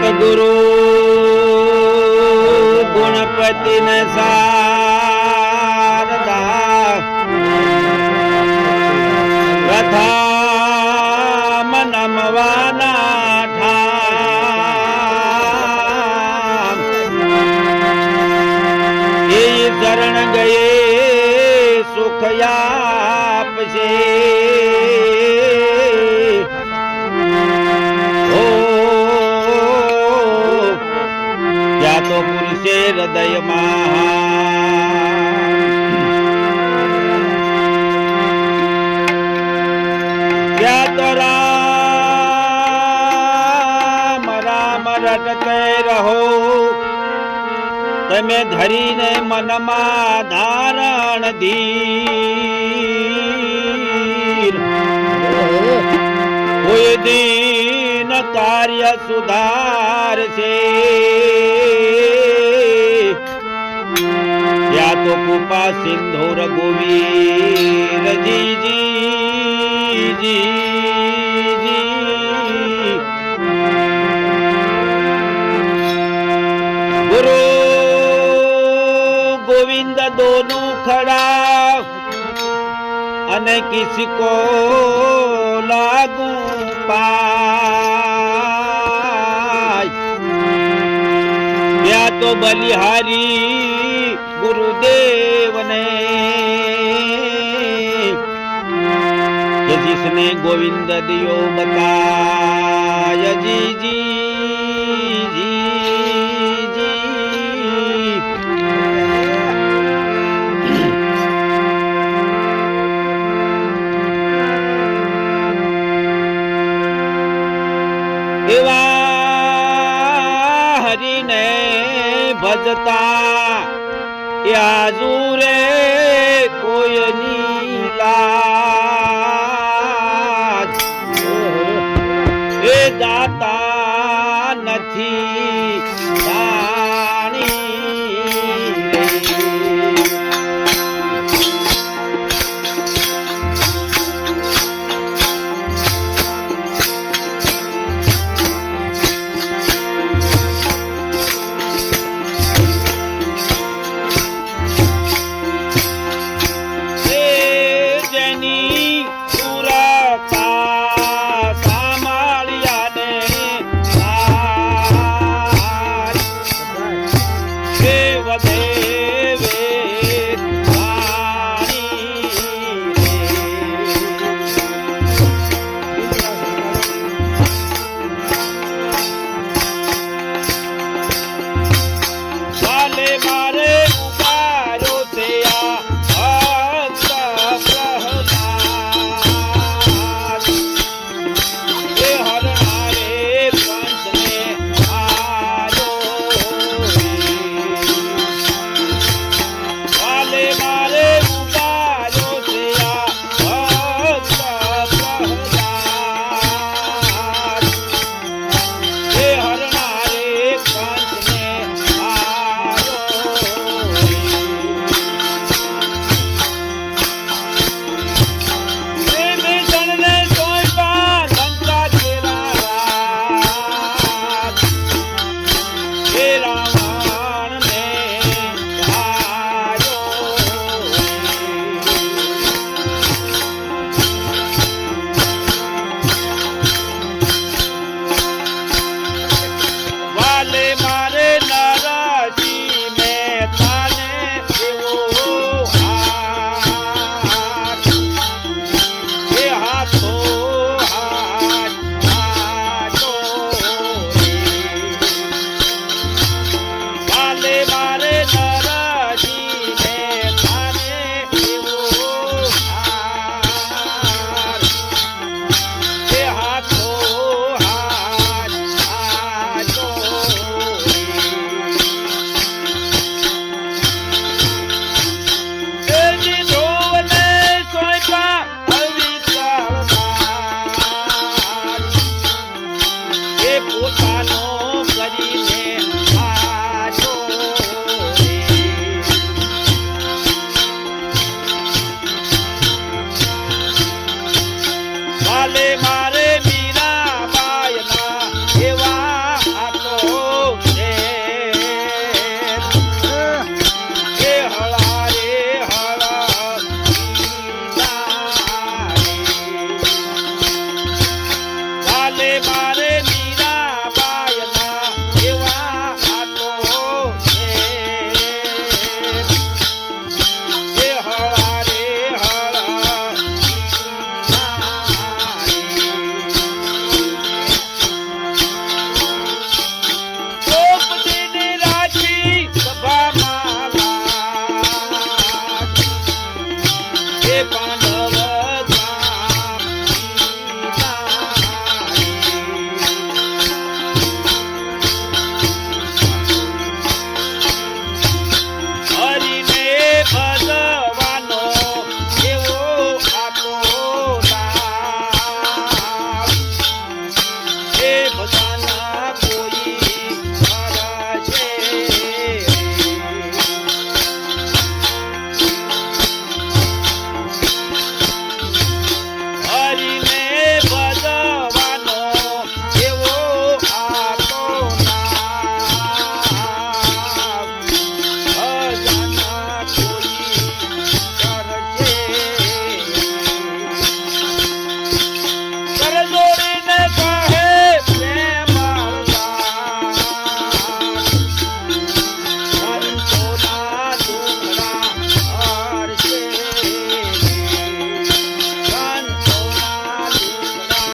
સતગુરુ ગુણપતિ ને સારદા પ્રથમ નમવાના ઠામ. એ શરણ ગયે સુખ આપશે. હૃદયમાં ત્યાં તો રામ રામ રટતે રહો તમે ધરીને મનમાં ધારણ ધીર કોઈ દિન કાર્ય સુધારશે કૃપા સિંધુ ગોવીર જી જી જી જી. ગુરુ ગોવિંદ દોનું ખડા અને કિસી કો લાગુ પાય તો બલિહારી ગુરુદેવને કે जिसने गोविंद दियो बताय जी जी जी जी એવા હરીને ભજતા. એ આજુ રે કોઈની લાજ. એ દાતા નથી.